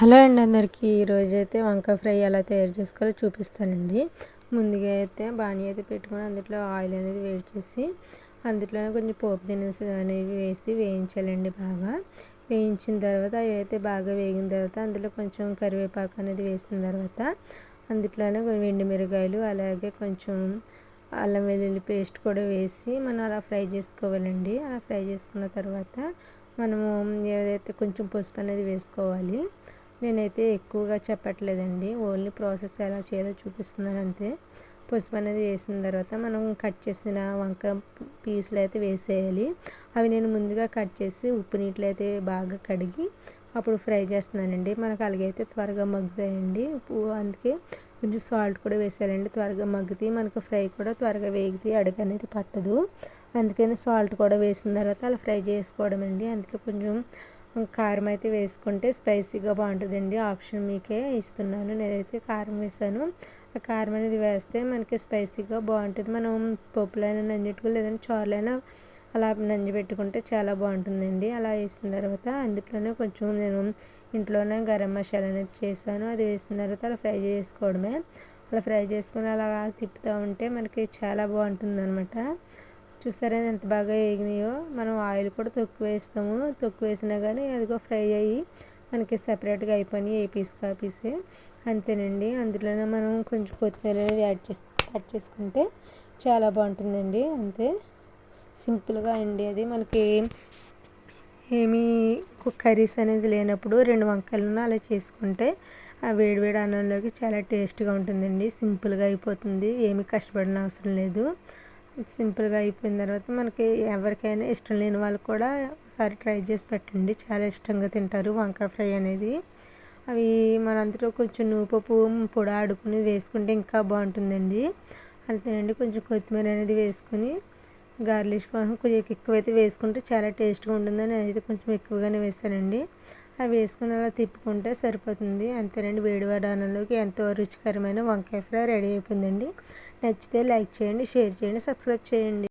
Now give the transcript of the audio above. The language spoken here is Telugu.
హలో అండి అందరికీ. ఈరోజు అయితే వంకాయ ఫ్రై ఎలా తయారు చేసుకోవాలో చూపిస్తానండి. ముందుగా అయితే బాణీ అయితే పెట్టుకొని అందులో ఆయిల్ అనేది వేడి చేసి అందులోనే కొంచెం పోపు దినుసులు అనేవి వేసి వేయించాలండి బాగా. వేయించిన తర్వాత అవి అయితే బాగా వేగిన తర్వాత అందులో కొంచెం కరివేపాకు అనేది వేసిన తర్వాత అందులోనే వెండి మిరగాయలు అలాగే కొంచెం అల్లం వెల్లుల్లి పేస్ట్ కూడా వేసి మనం అలా ఫ్రై చేసుకోవాలండి. అలా ఫ్రై చేసుకున్న తర్వాత మనము ఏదైతే కొంచెం పసుపు అనేది వేసుకోవాలి. నేనైతే ఎక్కువగా చెప్పట్లేదండి. ఓన్లీ ప్రాసెస్ ఎలా చేయాలో చూపిస్తున్నాను అంతే. పసుపు అనేది వేసిన తర్వాత మనం కట్ చేసిన వంక పీసులు అయితే వేసేయాలి. అవి నేను ముందుగా కట్ చేసి ఉప్పు నీటిలో అయితే బాగా కడిగి అప్పుడు ఫ్రై చేస్తున్నానండి. మనకు అలాగైతే త్వరగా మగ్గుతాయండి. అందుకే కొంచెం సాల్ట్ కూడా వేసేయాలండి. త్వరగా మగ్గుతాయి మనకు ఫ్రై కూడా త్వరగా వేగితే అడుగు అనేది పట్టదు. అందుకని సాల్ట్ కూడా వేసిన తర్వాత అలా ఫ్రై చేసుకోవడం అండి. అందుకే కొంచెం కారం అయితే వేసుకుంటే స్పైసీగా బాగుంటుందండి. ఆప్షన్ మీకే ఇస్తున్నాను. నేనైతే కారం వేసాను. ఆ కారం అనేది వేస్తే మనకి స్పైసీగా బాగుంటుంది. మనం పప్పులైనా నంజెట్టుకో లేదంటే చారులైనా అలా నంజి పెట్టుకుంటే చాలా బాగుంటుందండి. అలా వేసిన తర్వాత అందులోనే కొంచెం నేను ఇంట్లోనే గరం మసాలా అనేది చేశాను. అది వేసిన తర్వాత అలా ఫ్రై చేసుకోవడమే. అలా ఫ్రై చేసుకుని అలా తిప్పుతూ ఉంటే మనకి చాలా బాగుంటుంది అనమాట చూసారా ఎంత బాగా వేగినాయో మనం ఆయిల్ కూడా తొక్కు వేస్తాము. తక్కువ వేసినా కానీ అదిగో ఫ్రై అయ్యి మనకి సపరేట్గా అయిపోయినాయి. ఏ పీస్ కా పీసే. అంతేనండి. అందులోనే మనం కొంచెం కొత్తిమీర అనేది యాడ్ చేసి యాడ్ చేసుకుంటే చాలా బాగుంటుందండి. అంతే. సింపుల్గా అండి అది. మనకి ఏమీ కర్రీస్ అనేది లేనప్పుడు రెండు వంకాయలను అలా చేసుకుంటే ఆ వేడివేడి అన్నంలోకి చాలా టేస్ట్గా ఉంటుందండి. సింపుల్గా అయిపోతుంది. ఏమీ కష్టపడిన అవసరం లేదు. సింపుల్గా అయిపోయిన తర్వాత మనకి ఎవరికైనా ఇష్టం లేని వాళ్ళు కూడా ఒకసారి ట్రై చేసి పెట్టండి. చాలా ఇష్టంగా తింటారు వంకాయ ఫ్రై అనేది. అవి మన అందులో కొంచెం నూపప్పు పొడి ఆడుకుని వేసుకుంటే ఇంకా బాగుంటుందండి. అంతేనండి కొంచెం కొత్తిమీర అనేది వేసుకొని గార్లిష్ కొంచెం ఎక్కువైతే వేసుకుంటే చాలా టేస్ట్గా ఉంటుందని అయితే కొంచెం ఎక్కువగానే వేస్తానండి. అవి వేసుకుని అలా తిప్పుకుంటే సరిపోతుంది. అంతేనండి వేడివాడు అన్నంలోకి ఎంతో రుచికరమైన వంకాయ ఫ్రై రెడీ అయిపోయిందండి. నచ్చితే లైక్ చేయండి షేర్ చేయండి సబ్స్క్రైబ్ చేయండి.